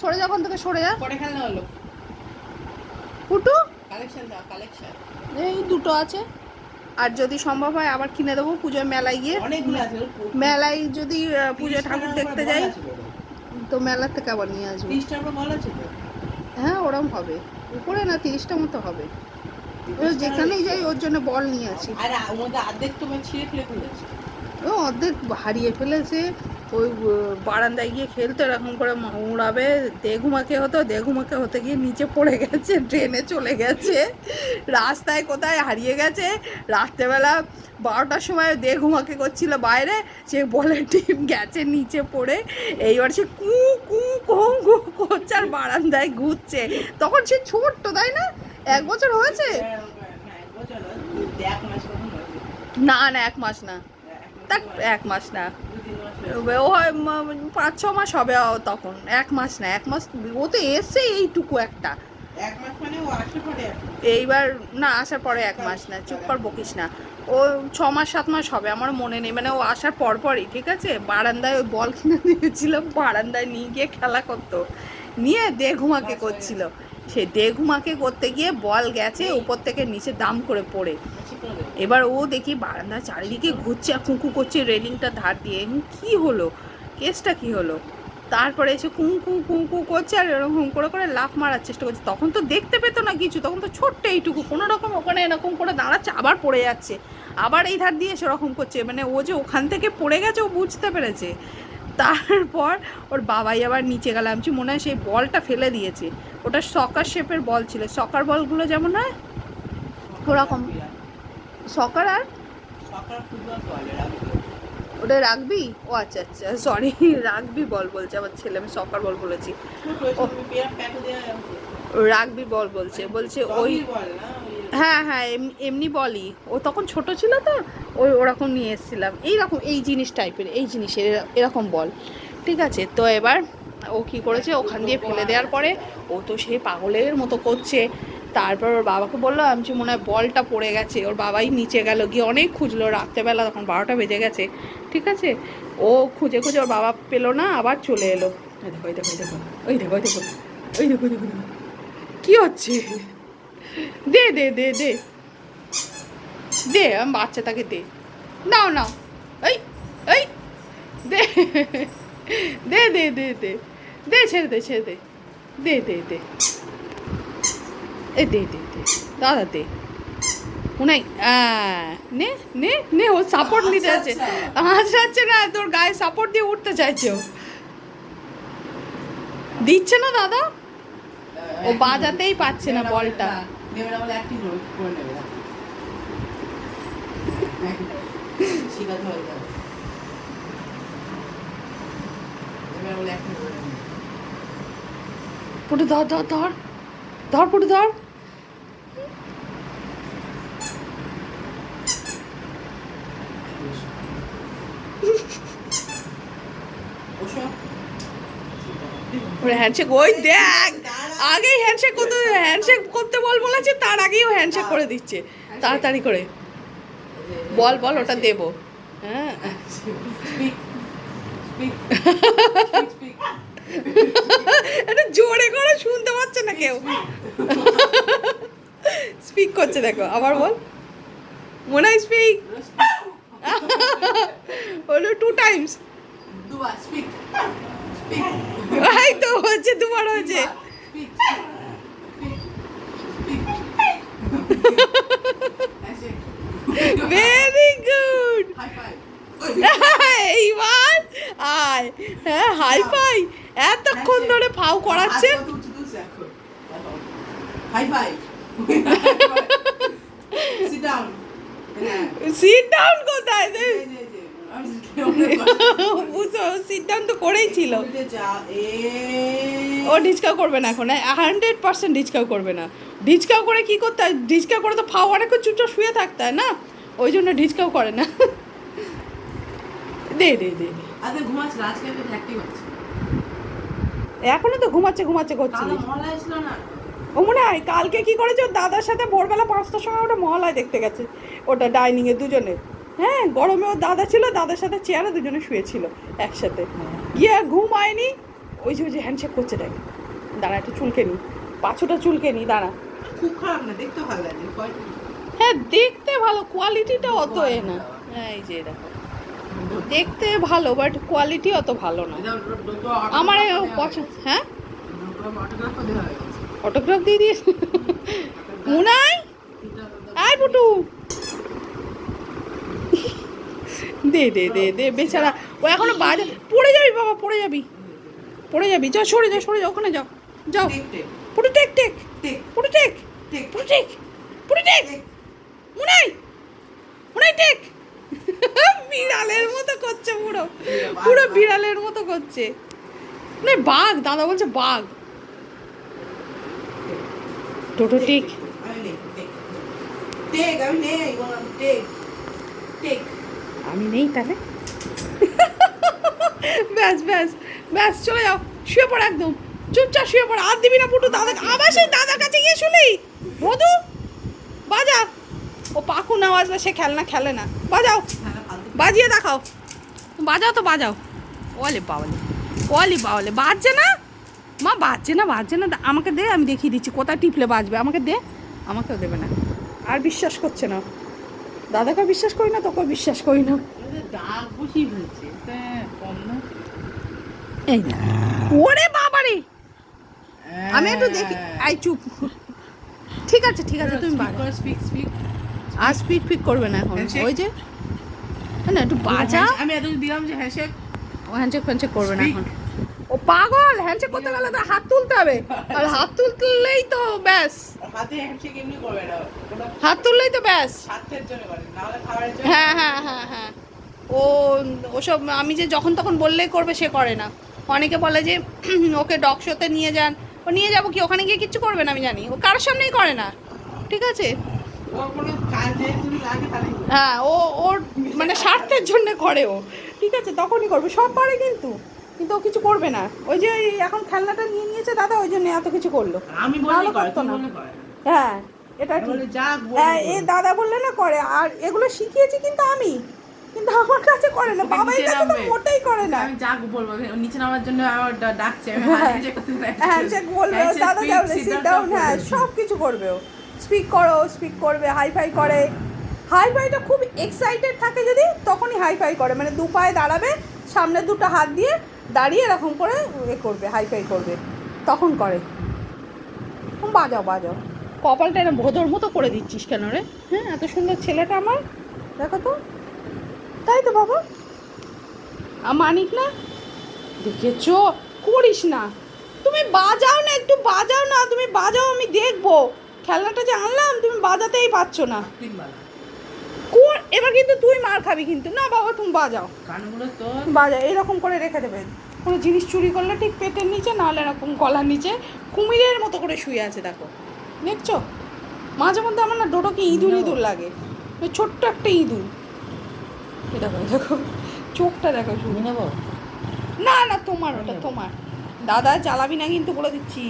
সরে যখন থেকে সরে যা। পরে খেলনা হলো। পুটু কালেকশন দাও কালেকশন। এই দুটো আছে। আর যদি সম্ভব হয় আবার কিনে দেবো মেলায় গিয়ে। অনেকগুলো আছে মেলায় যদি ঠাকুর দেখতে যাই তো মেলার থেকে আবার নিয়ে আসব। হ্যাঁ ওরম হবে। উপরে না তিরিশটা মতো হবে। যেখানেই যাই ওর জন্য বল নিয়ে আসি। অর্ধেক হারিয়ে ফেলেছে। ওই বারান্দায় গিয়ে খেলতো, এরকম করে উড়াবে। দেঘুমাকে হতো, দেঘুমাকে হতে গিয়ে নিচে পড়ে গেছে ট্রেনে চলে গেছে, রাস্তায় কোথায় হারিয়ে গেছে। রাত্রেবেলা বারোটার সময় দেঘুমাকে করছিল বাইরে, সে বলে টিম গেছে নিচে পড়ে। এইবার সে কু কু কু কু করছে আর বারান্দায় ঘুরছে। তখন সে ছোট্ট, তাই না? এক বছর হয়েছে? না? না, এক মাস না। মাস এক মাস না। ও হয় পাঁচ ছ মাস হবে তখন। এক মাস না এক মাস ও তো এসছে এইটুকু একটা। মানে। এইবার না আসার পরে এক মাস না চুপ কর বকিস না। ও ছ মাস সাত মাস হবে আমার মনে নেই। মানে ও আসার পর পরই ঠিক আছে? বারান্দায় ওই বল কিনে দিয়েছিল বারান্দায় নিয়ে গিয়ে খেলা করতো। নিয়ে দেঘুমাকে করছিল। সে দেঘুমাকে করতে গিয়ে বল গেছে উপর থেকে নিচে দাম করে পড়ে। এবার ও দেখি বারান্দার চারিদিকে ঘুরছে আর কুকু করছে রেলিংটা ধার দিয়ে। হুম, কি হলো? কেসটা কি হলো? তারপরে এসে কুঁ কুঁ কুঁ কুঁ করছে আর এরকম করে করে লাফ মারার চেষ্টা করছে। তখন তো দেখতে পেতো না কিছু তখন তো ছোট্ট এইটুকু কোনো রকম ওখানে এরকম করে দাঁড়াচ্ছে আবার পড়ে যাচ্ছে। আবার এই ধার দিয়ে সেরকম করছে মানে ও যে ওখান থেকে পড়ে গেছে ও বুঝতে পেরেছে। তারপর ওর বাবাই আবার নিচে গেলাম আমি মনে হয় সেই বলটা ফেলে দিয়েছে। ওটা সকার শেপের বল ছিল। সকার বলগুলো যেমন হয় ওরকম। সকার আর? বলে রাখবে। ওটা রাগবি ও আচ্ছা আচ্ছা সরি রাগবি বল বলছে আমার ছেলে আমি সকার বল বলেছি। রাগবি বল বলছে বলছে ওই হ্যাঁ হ্যাঁ এম- এমনি বলই ও তখন ছোট ছিল তো ওই ওরকম নিয়ে এসেছিলাম। এইরকম এই জিনিস টাইপের এই জিনিসের এরা- এরকম বল। ঠিক আছে তো এবার ও কি করেছে? ওখান দিয়ে ফেলে দেওয়ার পরে ও তো সেই পাগলের মতো করছে। তারপর ওর বাবাকে বলল, আমি মনে হয় বলটা পড়ে গেছে। ওর বাবাই নিচে গেল, গিয়ে অনেক খুঁজলো। রাত্রেবেলা তখন বারোটা বেজে গেছে, ঠিক আছে? ও খুঁজে খুঁজে ওর বাবা পেল না, আবার চলে এলো। ওই দেখো ওই দেখো ওই দেখো ওই দেখো ওই দেখো দেখো কী হচ্ছে? দে দে দে দে। দে, আমি বাচ্চাটাকে দে। নাও নাও। এই এই। দে দে দে দে দে। দে, ছেড়ে দে ছেড়ে দে। দে দে দে। এই দে দে দে। দাদা দে। উনাই নে নে নে ও সাপোর্ট নিতে যাচ্ছে। হাসাচ্ছে না তোর গায়ে সাপোর্ট দিয়ে উঠতে চাইছে ও। দিচ্ছে না দাদা? ও বাজাতেই পাচ্ছে না বলটা। পুটু ধর ধর ধর। ধর পুটু ধর। ওরে হ্যান্ডশেক ওই দেখ! আগেই হ্যান্ডশেক করতে হ্যান্ডশেক করতে বল বলেছে, তার আগেই ও হ্যান্ডশেক করে দিচ্ছে। তাড়াতাড়ি করে। বল বল, ওটা দেবো। হ্যাঁ. এটা জোরে করে শুনতে পাচ্ছে না কেউ। স্পিক করছে, দেখো। আবার বল। মনে হয় স্পিক। বলো টু টাইমস তো হচ্ছে দুবার হচ্ছে ভেরি গুড এইবার আয়। হ্যাঁ হাই ফাই এতক্ষণ ধরে ফাউ করাচ্ছে। হাই ফাই সিট ডাউন কোথায়? এই যে, এই যে, আমি বুঝো সিট ডাউন তো করেই ছিল। ও ডিসকাউ করবে না এখন হান্ড্রেড পার্সেন্ট ডিসকাউ করবে না। ডিসকাউ করে কি করতে হয়? ডিসকাউ করে তো ফাও অনেক চুপচাপ শুয়ে থাকতে হয় না? ওই জন্য ডিসকাউ করে না। দে দে দে আছে। এখনও তো ঘুমাচ্ছে ঘুমাচ্ছে করছিল? ও মনে হয় কালকে কি করেছে? ওর দাদার সাথে ভোরবেলা পাঁচটার সময় ওটা মহলায় দেখতে গেছে। ওটা ডাইনিংয়ে দুজনে হ্যাঁ গরমে ওর দাদা ছিল দাদার সাথে চেয়ারে দুজনে শুয়েছিল একসাথে। গিয়ে ঘুম আয়নি। ওই যে ওই যে হ্যান্ডশেক করছে দেখ। দাঁড়া একটু চুলকে নি। পাঁচটা চুলকে নি দাঁড়া। খুব খারাপ না দেখতে ভালো লাগে হ্যাঁ দেখতে ভালো কোয়ালিটিটা অত এ না। হ্যাঁ এই যে দেখো। দেখতে ভালো বাট কোয়ালিটি অত ভালো না। আমার পছন্দ হ্যাঁ। অটোগ্রাফ দিয়ে দিয়েছে। মুনাই? আয় পুটু দে দে দে দে বেচারা। ও এখনও বাজে। পড়ে যাবি বাবা পড়ে যাবি। পড়ে যাবি। যাও সরে যাও সরে যাও ওখানে যাও যাও। টেক, টেক, টেক টেক। টেক, পুটু টেক। পুটু টেক। মুনাই। মুনাই টেক। বিড়ালের মতো করছে পুরো। পুরো বিড়ালের মতো করছে। না বাঘ দাদা বলছে বাঘ। টোটো টেক। টেক, আমি নেই, টেক, টেক। আমি নেই তাহলে? ব্যাস ব্যাস ব্যাস, চলে যাও। শুয়ে পড় একদম। চুপচাপ শুয়ে পড়। আর দিবি না পুটু দাদা আবার সেই দাদার কাছে গিয়ে শুলি? মধু বাজা ও পাকু না বাজলে সে খেলনা খেলে না। বাজাও। বাজিয়ে দেখাও। বাজাও তো, বাজাও। ওলে বাওয়ালে। ওলে বাওয়ালে। বাজছে না? মা, বাজছে না বাজছে না। আমাকে দে, আমি দেখিয়ে দিচ্ছি। কোথায় টিপলে বাজবে? আমাকে দে। আমাকেও দেবে না। আর বিশ্বাস করছে না। দাদাকে বিশ্বাস করি না তোকে বিশ্বাস করি না? এই ওরে বাবারে! আমি একটু দেখি। আই চুপ। ঠিক আছে ঠিক আছে তুমি. আর স্পিড ফিক করবে না এখন। ওই যে। না একটু বাজা। আমি এত দিলাম যে হ্যান্ডশেক। ও হ্যান্ডশেক ফ্যান্ডশেক করবে না এখন। ও পাগল হ্যান্ডশেক করতে গেলে তো হাত তুলতে হবে। আর হাত তুললেই তো ব্যাস। হাতে তুললেই তো ব্যাস। হ্যাঁ হ্যাঁ হ্যাঁ হ্যাঁ। ও ওসব আমি যে যখন তখন বললেই করবে সে করে না। অনেকে বলে যে ওকে ডগ শোতে নিয়ে যান। ও নিয়ে যাব কি? ওখানে গিয়ে কিচ্ছু করবে না আমি জানি। ও কারোর সামনেই করে না। ঠিক আছে? হ্যাঁ ও ওর মানে স্বার্থের জন্য করে ও। ঠিক আছে তখনই করবে। সব পারে কিন্তু। কিন্তু ও কিছু করবে না। ওই যে এখন খেলনাটা নিয়ে নিয়েছে দাদা ওই জন্য এত কিছু করল। আমি ভালো করতো না। হ্যাঁ এটা ঠিক। হ্যাঁ এ দাদা বললে না করে আর এগুলো শিখিয়েছি কিন্তু আমি। কিন্তু আমার কাছে করে না বাবার কাছে তো মোটেই করে না। আমি যা বলব নিচে নামার জন্য আমার ডাকছে হ্যাঁ। হ্যান্ডশেক করতে হ্যান্ডশেক বলবে দাদা sit সিট ডাউন হ্যাঁ। সব কিছু করবে ও। স্পিক করো স্পিক করবে হাই ফাই করে। হাই ফাইটা খুব এক্সাইটেড থাকে যদি তখনই হাই ফাই করে। মানে দু পায়ে দাঁড়াবে সামনে দুটো হাত দিয়ে দাঁড়িয়ে এরকম করে এ করবে হাই ফাই করবে। তখন করে। হুম, বাজাও বাজাও। কপালটা এরকম ভোদর মতো করে দিচ্ছিস কেন রে? হ্যাঁ এত সুন্দর ছেলেটা আমার। দেখো তো। তাই তো বাবা। আর মানিক না? দেখেছ? করিস না। তুমি বাজাও না একটু বাজাও না। তুমি বাজাও আমি দেখব। খেলনাটা যে আনলাম তুমি বাজাতেই পারছ না। এবার কিন্তু তুই মার খাবি কিন্তু। না বাবা তুমি বাজাও। বাজা এরকম করে রেখে দেবে। কোনো জিনিস চুরি করলে ঠিক পেটের নিচে নাহলে এরকম গলার নিচে কুমিরের মতো করে শুয়ে আছে দেখো। দেখছ? মাঝে মধ্যে আমার না ডোডোকে ইঁদুর ইঁদুর লাগে। ওই ছোট্ট একটা ইঁদুর। দেখো দেখো। চোখটা দেখো শুধু। নেব? না না তোমার ওটা তোমার। দাদা চালাবি না কিন্তু বলে দিচ্ছি।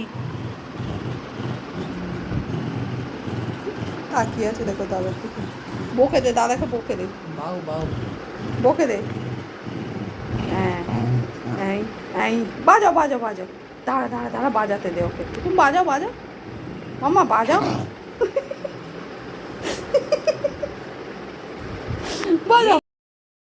তাকিয়ে আছে দেখো দাদার দিকে। বকে দে দাদাকে বকে দে। বাউ বাউ বকে দে। হ্যাঁ এই বাজাও বাজাও বাজাও। দাঁড়া দাঁড়া দাঁড়া বাজাতে দে ওকে। একটু বাজাও বাজাও। মামা বাজাও। বাজাও।